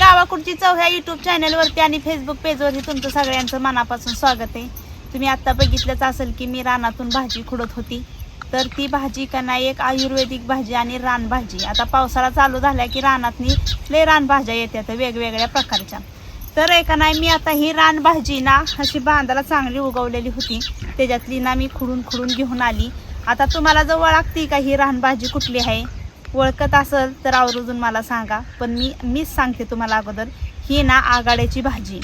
नमस्कार गावाकडची चव ह्या युट्यूब चॅनलवरती आणि फेसबुक पेजवरती तुमचं सगळ्यांचं मनापासून स्वागत आहे. तुम्ही आत्ता बघितलंच असेल की मी रानातून भाजी खुडत होती. तर ती भाजी का नाही एक आयुर्वेदिक भाजी आणि रानभाजी आता पावसाळा चालू झाला की रानातनी लय रानभाज्या येतात वेगवेगळ्या प्रकारच्या. तर एका नाही मी आता ही रानभाजी ना अशी बांधाला चांगली उगवलेली होती. त्याच्यातली ना मी खुडून खुडून घेऊन आली. आता तुम्हाला जवळ लागते का ही रानभाजी कुठली आहे? ओळखत असेल तर आवर्जून मला सांगा. पण मी मीच सांगते तुम्हाला अगोदर ही ना आगाड्याची भाजी.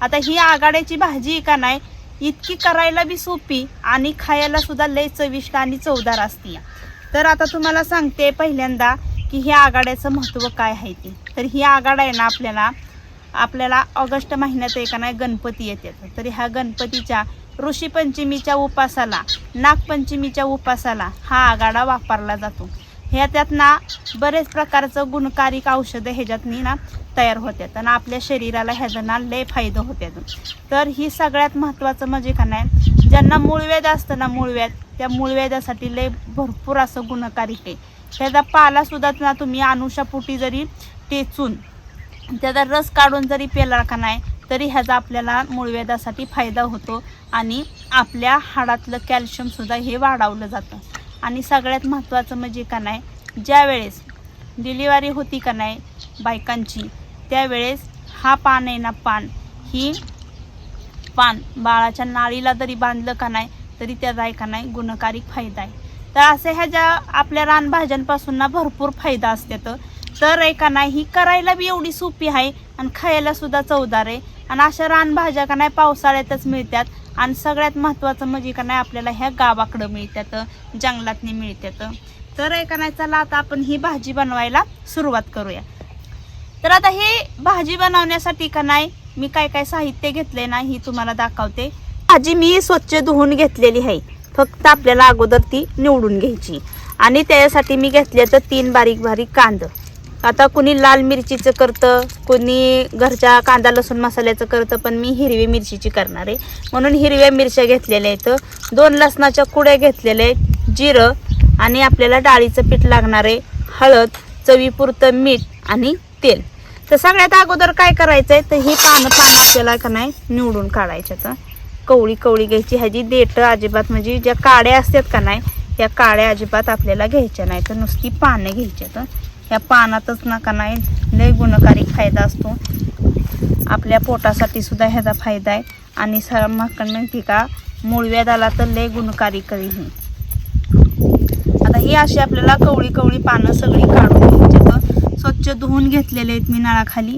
आता ही आगाड्याची भाजी का नाही इतकी करायला बी सोपी आणि खायला सुद्धा लय चविष्ट आणि चवदार असते. तर आता तुम्हाला सांगते पहिल्यांदा की ह्या आगाड्याचं महत्त्व काय आहे ते. तर ही आगाडा आहे ना आपल्याला आपल्याला ऑगस्ट महिन्यात एका नाही गणपती येतात तर ह्या गणपतीच्या ऋषीपंचमीच्या उपासाला नागपंचमीच्या उपासाला हा आगाडा वापरला जातो. ह्याच्यात ना बरेच प्रकारचं गुणकारिक औषधं ह्याच्यातनी ना तयार होतात आणि आपल्या शरीराला ह्याचं ना लय फायदा होतात तर ही सगळ्यात महत्त्वाचं म्हणजे का नाही ज्यांना मूळव्याध असतं ना मूळव्याध त्या मूळव्याधासाठी लय भरपूर असं गुणकारिक आहे. ह्याचा पालासुद्धा ना तुम्ही अनुषापोटी जरी टेचून त्याचा रस काढून जरी पेला का नाही तरी ह्याचा आपल्याला मूळव्याधासाठी फायदा होतो. आणि आपल्या हाडातलं कॅल्शियमसुद्धा हे वाढवलं जातं. आणि सगळ्यात महत्त्वाचं म्हणजे का नाही ज्यावेळेस डिलिव्हरी होती का नाही बायकांची त्यावेळेस हा पान आहे ना पान ही पान बाळाच्या नाळीला जरी बांधलं का नाही तरी त्याचा आहे का नाही गुणकारी फायदा आहे. तर असे ह्या ज्या आपल्या रानभाज्यांपासून ना भरपूर फायदा असतात तर एका नाही ही करायला बी एवढी सोपी आहे आणि खायला सुद्धा चवदार आहे. आणि अशा रानभाज्या का नाही पावसाळ्यातच मिळतात. आणि सगळ्यात महत्त्वाचं म्हणजे का नाही आपल्याला ह्या गावाकडं मिळतात जंगलातनी मिळतात. तर एक नाही चला आता आपण ही भाजी बनवायला सुरुवात करूया. तर आता ही भाजी बनवण्यासाठी का नाही मी काय काय साहित्य घेतले ना ही तुम्हाला दाखवते. भाजी मी स्वच्छ धुवून घेतलेली आहे. फक्त आपल्याला अगोदर ती निवडून घ्यायची. आणि त्याच्यासाठी मी घेतले तर तीन बारीक बारीक कांदं. आता कुणी लाल मिरचीचं करतं कुणी घरच्या कांदा लसूण मसाल्याचं करतं पण मी हिरवी मिरचीची करणार आहे. म्हणून हिरव्या मिरच्या घेतलेल्या आहेत. दोन लसणाच्या कुड्या घेतलेल्या आहेत जिरं आणि आपल्याला डाळीचं पीठ लागणार आहे हळद चवीपुरतं मीठ आणि तेल. तर सगळ्यात अगोदर काय करायचं आहे तर ही पानं पानं आपल्याला का नाही निवडून काढायच्या तर कवळी कवळी घ्यायची ह्याची देठं अजिबात म्हणजे ज्या काड्या असतात का नाही या काड्या अजिबात आपल्याला घ्यायच्या नाही तर नुसती पानं घ्यायच्या तर ह्या पानातच नका नाही लय गुणकारी फायदा असतो. आपल्या पोटासाठी सुद्धा ह्याचा फायदा आहे. आणि सर स म्हणते का मूळव्याधाला तर लय गुणकारी करी ही. आता ही अशी आपल्याला कवळी कवळी पानं सगळी काढून घ्यायची स्वच्छ धुवून घेतलेले आहेत मी नळाखाली.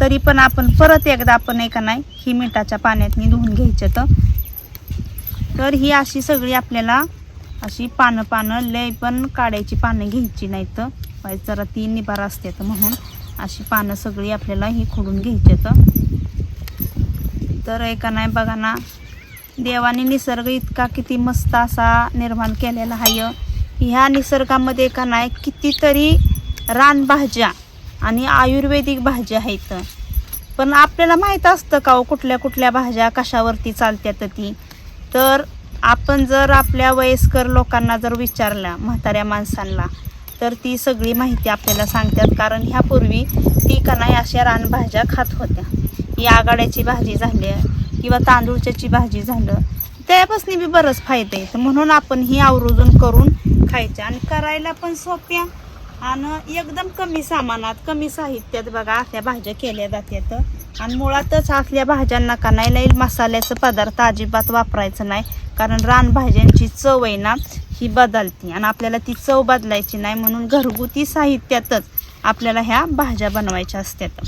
तरी पण आपण परत एकदा आपण एका नाही ही मिठाच्या पाण्यातनी धुवून घ्यायचे तर तर ही अशी सगळी आपल्याला अशी पानं पानं लय पण काढायची पानं घ्यायची नाही तर जरा ती निभार असते तर म्हणून अशी पानं सगळी आपल्याला ही खोडून घ्यायची तर एका नाही बघा ना देवाने निसर्ग इतका किती मस्त असा निर्माण केलेला आहे. ह्या निसर्गामध्ये का नाही कितीतरी रानभाज्या आणि आयुर्वेदिक भाज्या आहेत. पण आपल्याला माहीत असतं का हो कुठल्या कुठल्या भाज्या कशावरती चालत्यात ती? तर आपण जर आपल्या वयस्कर लोकांना जर विचारला म्हाताऱ्या माणसांना तर ती सगळी माहिती आपल्याला सांगतात. कारण ह्यापूर्वी ती कनाई अशा रानभाज्या खात होत्या. ही आगाड्याची भाजी झाली किंवा तांदूळच्याची भाजी झालं त्यापासून बी बरंच फायदा आहे म्हणून आपण ही आवर्जून करून खायच्या आणि करायला पण सोप्या. आणि एकदम कमी सामानात कमी साहित्यात बघा असल्या भाज्या केल्या जातात. आणि मुळातच असल्या भाज्यांना का नाही लई मसाल्याचं पदार्थ अजिबात वापरायचं नाही. कारण रानभाज्यांची चव आहे ना ही बदलते. आणि आपल्याला ती चव बदलायची नाही म्हणून घरगुती साहित्यातच आपल्याला ह्या भाज्या बनवायच्या असतात.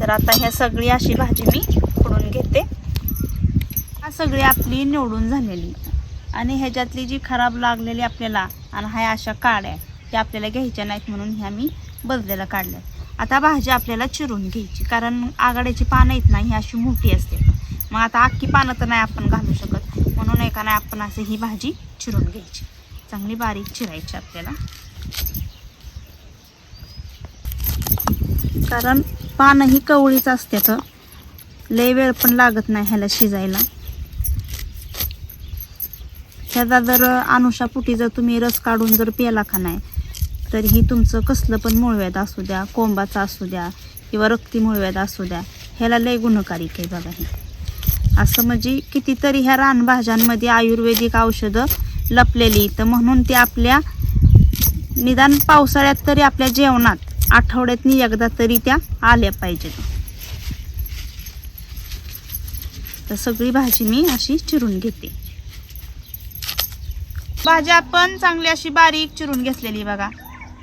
तर आता ह्या सगळी अशी भाजी मी फोडून घेते. हा सगळी आपली निवडून झालेली. आणि ह्याच्यातली जी खराब लागलेली आपल्याला आणि ह्या अशा काड्या त्या आपल्याला घ्यायच्या नाहीत म्हणून ह्या मी बदलेला काढल्या आता भाजी आपल्याला चिरून घ्यायची कारण आघाड्याची पानं आहेत ना ही अशी मोठी असते. मग आता अख्खी पानं तर नाही आपण घालू शकत. म्हणून एका नाही आपण असं ही भाजी चिरून घ्यायची. चांगली बारीक चिरायची आपल्याला. कारण पानं ही कवळीच असते तर लय वेळ पण लागत नाही ह्याला शिजायला. ह्याचा जर अनुषापुटी जर तुम्ही रस काढून जर प्याला का नाही तर ही तुमचं कसलं पण मुळव्याध असू द्या कोंबाचा असू द्या किंवा रक्ती मुळव्याध असू द्या ह्याला लय गुणकारिक आहे बघा हे. असं म्हणजे कितीतरी ह्या रानभाज्यांमध्ये आयुर्वेदिक औषधं लपलेली तर म्हणून ते आपल्या निदान पावसाळ्यात तरी आपल्या जेवणात आठवड्यातनी एकदा तरी त्या आल्या पाहिजेत. तर सगळी भाजी मी अशी चिरून घेते. भाजी आपण चांगली अशी बारीक चिरून घेतलेली बघा.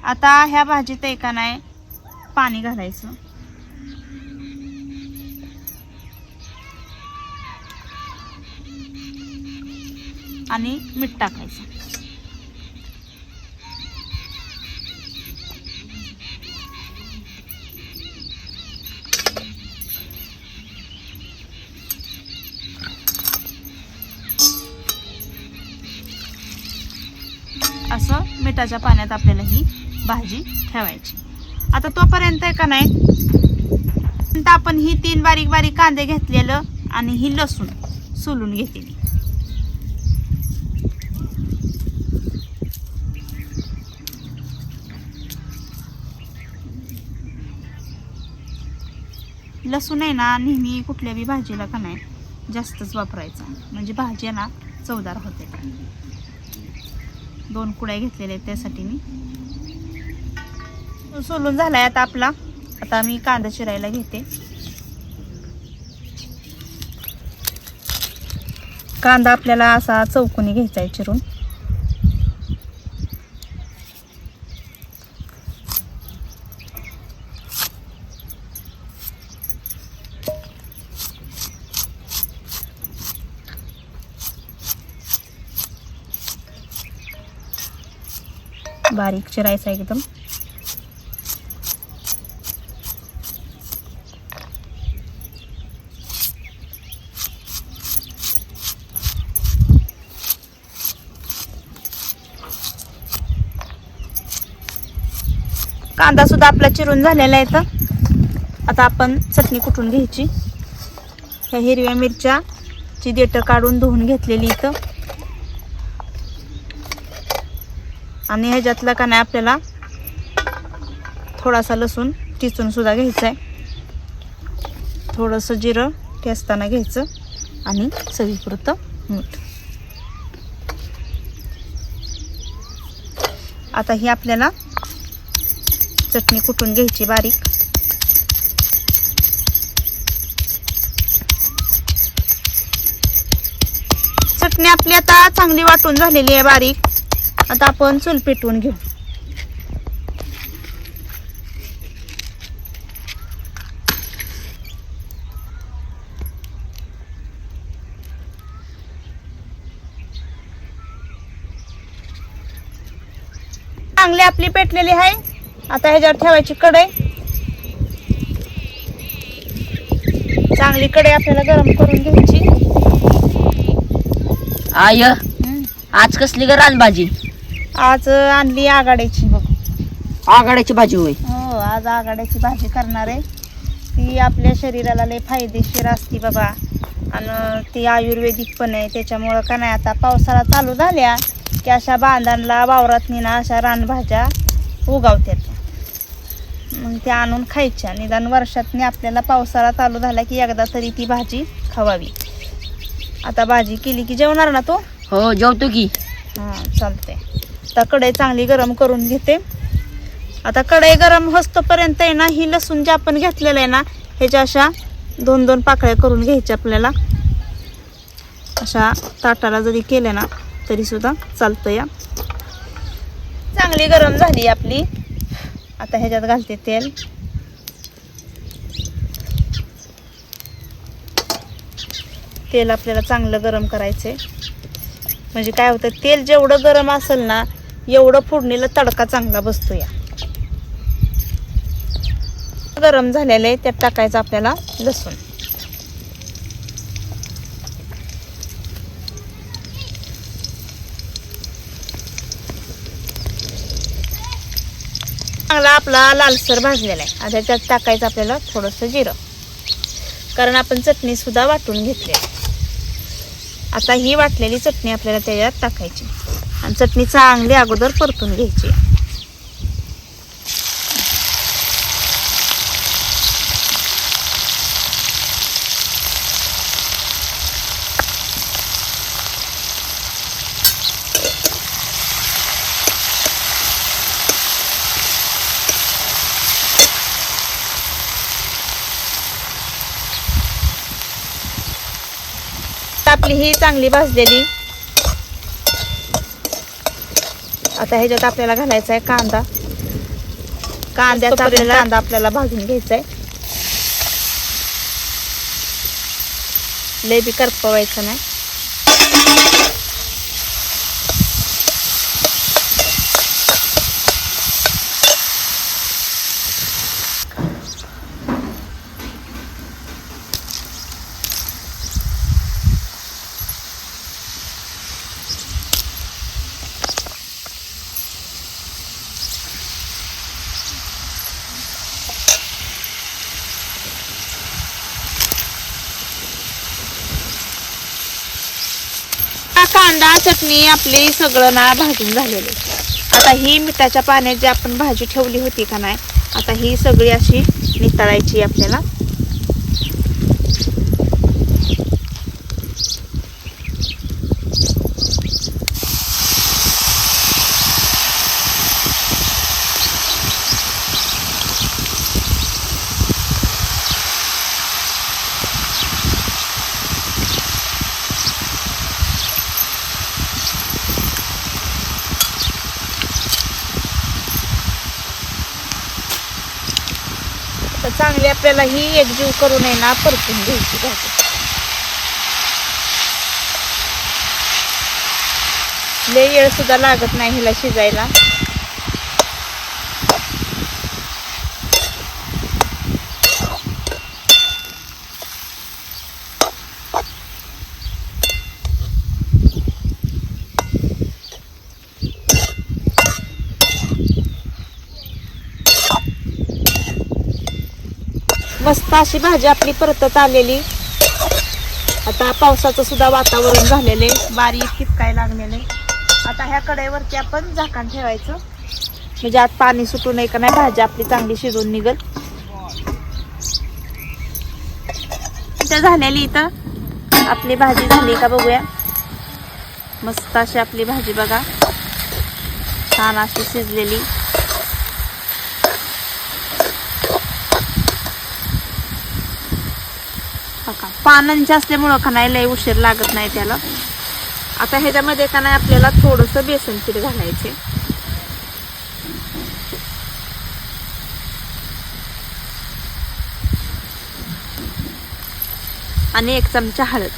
आता ह्या भाजीत एका नाही पाणी घालायचं. आणि मीठ टाकायचं. मिठाच्या पाण्यात आपल्याला ही भाजी ठेवायची. आता तोपर्यंत आहे का नाही? आपण ही तीन बारीक बारीक कांदे घेतलेलं आणि ही लसूण सोलून घेतली लसूण आहे ना नेहमी कुठल्या बी भाजीला का नाही जास्तच वापरायचा. म्हणजे भाजी आहे ना चवदार होते. दोन कुड्या घेतलेल्या आहेत त्यासाठी मी. सोलून झाला आहे आता आपला. आता मी कांदा चिरायला घेते. कांदा आपल्याला असा चौकोनी घ्यायचा आहे चिरून. बारीक चिरायचा एकदम. कांदा सुद्धा आपला चिरून झालेला आहे तर आता आपण चटणी कुटून घ्यायची? ह्या हिरव्या मिरच्या ची देठं काढून धुवून घेतलेली इथं. आणि ह्याच्यातलं का नाही आपल्याला थोडासा लसूण टिचून सुद्धा घ्यायचा आहे थोडंसं जिरं ठेचताना घ्यायचं आणि चवीपुरतं मीठ. आता ही आपल्याला चटणी कुटून घ्यायची बारीक? चटणी आपली आता चांगली वाटून झालेली आहे बारीक. आता आपण चूल पेटवून घेऊ. चांगली आपली पेटलेली आहे. आता ह्याच्यावर ठेवायची कढई. चांगली कढई आपल्याला गरम करून घ्यायची. आय आज कसली ग रानभाजी? आज आणली आघाड्याची बघ. आघाड्याची भाजी होय. हो आज आघाड्याची भाजी करणार आहे. ती आपल्या शरीराला लय फायदेशीर असते बाबा. आणि ती आयुर्वेदिक पण आहे. त्याच्यामुळं का नाही आता पावसाळा चालू झाल्या की अशा बांधांना वावरातनी ना अशा रानभाज्या उगावतात मग त्या आणून खायच्या. निदान वर्षातनी आपल्याला पावसाळा चालू झाला की एकदा तरी ती भाजी खावावी. आता भाजी केली की जेवणार ना तो? हो जेवतो की. हां चालते आता कढई चांगली गरम करून घेते. आता कढई गरम होस्तोपर्यंत आहे ना ही लसूण जे आपण घेतलेलं आहे ना ह्याच्या अशा दोन दोन पाकळ्या करून घ्यायच्या आपल्याला. अशा ताटाला जरी केल्या ना तरीसुद्धा चालतं या चांगली गरम झाली आपली. आता ह्याच्यात घालते तेल. तेल आपल्याला चांगलं गरम करायचे म्हणजे काय होतं तेल जेवढं गरम असेल ना एवढं फोडणीला तडका चांगला बसतो या गरम झालेलं आहे त्यात टाकायचं आपल्याला लसूण. चांगला आपला लालसर भाजलेला आहे. आता त्यात टाकायचं आपल्याला थोडंसं जिरं. कारण आपण चटणी सुद्धा वाटून घेतली आहे. आता ही वाटलेली चटणी आपल्याला त्याच्यात टाकायची. आणि चटणी चांगली अगोदर परतून घ्यायची. आपली ही चांगली भाजलेली आता ह्याच्यात आपल्याला घालायचा आहे कांदा. कांद्याचा आपल्याला कांदा आपल्याला भाजून घ्यायचा आहे लय बी करपवायचं नाही. आता कांदा चटणी आपली सगळं ना भाजून झालेली आता ही मिठाच्या पाण्यात जी आपण भाजी ठेवली होती का नाही आता ही सगळी अशी नितळायची आपल्याला. तर चांगली आपल्याला ही एकजीव करून आहे ना परतून घ्यायची भाजी. लय वेळ सुद्धा लागत नाही हिला शिजायला. मस्त अशी भाजी आपली परतत आलेली. आता पावसाचं सुद्धा वातावरण झालेले बारीक कितकाय लागलेले आता ह्या कडाईवरती आपण झाकण ठेवायचं. म्हणजे आत पाणी सुटू नये का नाही भाजी आपली चांगली शिजून निघल. इथं झालेली इथं. आपली भाजी झाली का बघूया. मस्त अशी आपली भाजी बघा. छान अशी शिजलेली बघा पानांचे असल्यामुळं का नाही लय उशीर लागत नाही त्याला. आता ह्याच्यामध्ये का नाही आपल्याला थोडंसं बेसन पीठ घालायचे. आणि एक चमचा हळद.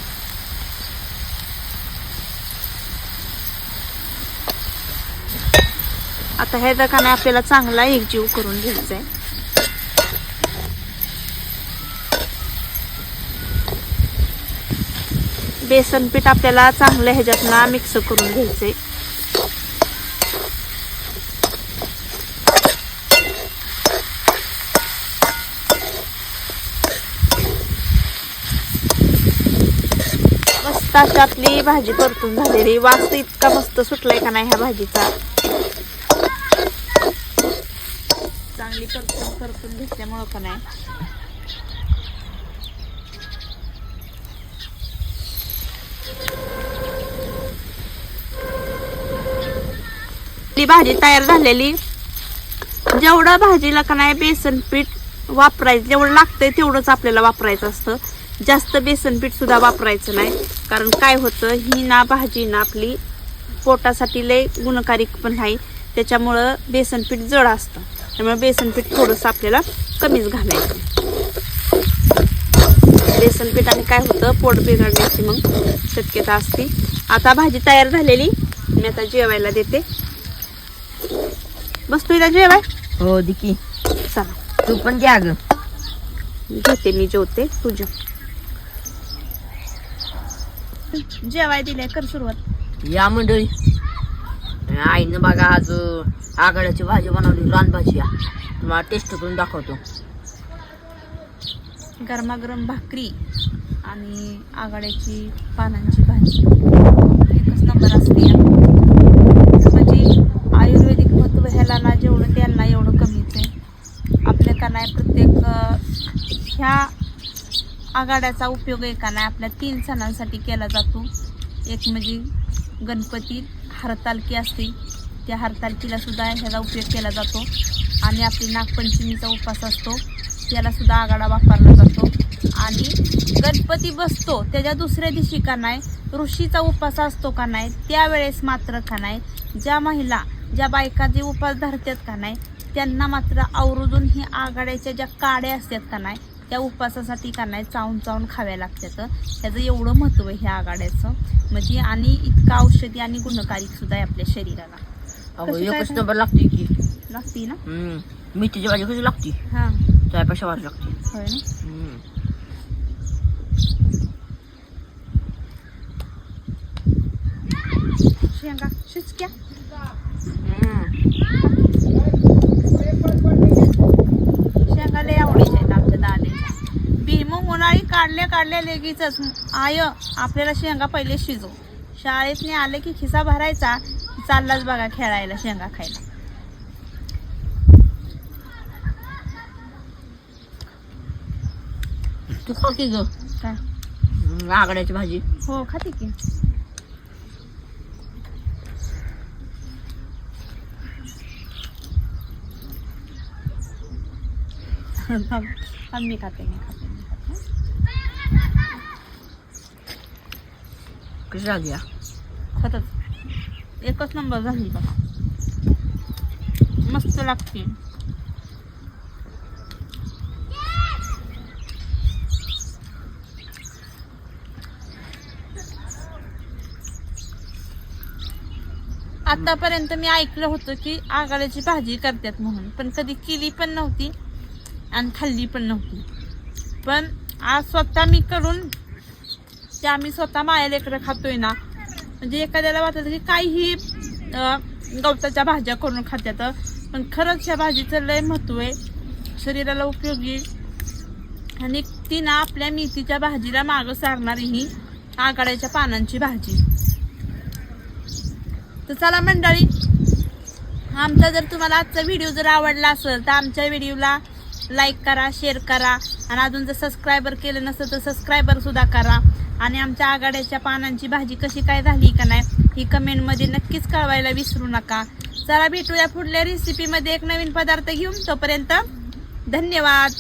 आता ह्याचा का नाही आपल्याला चांगला एकजीव करून घ्यायचा आहे बेसन पीठ आपल्याला चांगलं ह्याच्यातनं मिक्स करून घ्यायचंय. मस्त अशी आपली भाजी परतून झालेली. वास इतका मस्त सुटलाय का नाही ह्या भाजीचा? चांगली परतून परतून घेतल्यामुळं का नाही? आपली भाजी तयार झालेली. जेवढं भाजीला का नाही बेसन पीठ वापरायचं जेवढं लागतंय तेवढंच आपल्याला वापरायचं असतं. जास्त बेसन पीठ सुद्धा वापरायचं नाही. कारण काय होतं ही ना भाजी ना आपली पोटासाठी लय गुणकारी पण आहे. त्याच्यामुळं बेसन पीठ जड असतं. त्यामुळे बेसन पीठ थोडंसं आपल्याला कमीच घालायचं. बेसन पीठाने आणि काय होतं पोट बिघडण्याची मग शक्यता असते. आता भाजी तयार झालेली. मी आता जेवायला देते. बस तुला जेवाय? हो दिकी चला. तू पण घ्या ग घेते मी जेवते. तू जेव. जेवाय दिले कर सुरुवात. या मंडळी. आईनं बघा आज आघाड्याची भाजी बनवली रान भाजी. या तुम्हाला टेस्ट करून दाखवतो. गरमागरम भाकरी आणि आघाड्याची पानांची भाजी एकच नंबर असते या. म्हणजे आयुर्वेदिक महत्त्व ह्याला ना जेवढं द्याल ना एवढं कमीच आहे आपल्या का नाही प्रत्येक अं, ह्या आघाड्याचा उपयोग आहे नाही आपल्या तीन सणांसाठी केला जातो. एक म्हणजे गणपती हरतालकी असते. त्या हरतालकीला सुद्धा ह्याचा उपयोग केला जातो. आणि आपली नागपंचमीचा उपवास असतो. त्याला सुद्धा आघाडा वापरला जातो. आणि गणपती बसतो. त्याच्या दुसऱ्या दिवशी का नाही ऋषीचा उपवास असतो का नाही त्यावेळेस मात्र का नाही ज्या महिला ज्या बायका जे उपास धरतात का नाही त्यांना मात्र आवर्जून ही आघाड्याच्या ज्या काड्या असतात का नाही त्या उपवासासाठी का नाही चावून चावून खाव्या लागतात त्याचं एवढं महत्त्व आहे ह्या आघाड्याचं. म्हणजे आणि इतकं औषधी आणि गुणकारिक सुद्धा आहे आपल्या शरीराला. एकच? नंबर लागते की. लागते ना? हम्म. मेथीची भाजी कशी लागते? हां. त्यापेक्षा भाजी लागते. होय ना? हम्म. शेंगा शिचक्या हम्म. शेंगा लय आवडीच्या आहेत आमच्या दालेच्या भीमूग उन्हाळी काढल्या काढल्या लगेचच. आय आपल्याला शेंगा पहिले शिजव. शाळेतने आले की खिसा भरायचा चाललाच बघा खेळायला शेंगा खायला. तू खा की ग. काय? आगड्याची भाजी. हो खाते की. मी खाते मी खाते. कशी झाली हा? खरंच. एकच नंबर झाली बघा. मस्त लागते. आतापर्यंत मी ऐकलं होतं की आगाड्याची भाजी करतात म्हणून पण कधी केली पण नव्हती आणि खाल्ली पण नव्हती. पण आज स्वतः मी करून की आम्ही स्वतः माया लेकरं खातोय ना. म्हणजे एखाद्याला वाटतं की काहीही गवताच्या भाज्या करून खात्यात. पण खरंच ह्या भाजीचं लय महत्त्व आहे. शरीराला उपयोगी. आणि ती ना आपल्या मेथीच्या भाजीला मागं सारणारी ही आघाड्याच्या पानांची भाजी. तर चला मंडळी आमचा जर तुम्हाला आजचा व्हिडिओ जर आवडला असेल तर आमच्या व्हिडिओला लाईक करा शेअर करा. आणि अजून जर सबस्क्रायबर केलं नसेल तर सबस्क्रायबरसुद्धा करा. आणि आमच्या आघाड्याच्या पानांची भाजी कशी काय झाली का नाही ही कमेंटमध्ये नक्कीच कळवायला विसरू नका. चला भेटूया पुढल्या रेसिपीमध्ये एक नवीन पदार्थ घेऊन. तोपर्यंत धन्यवाद.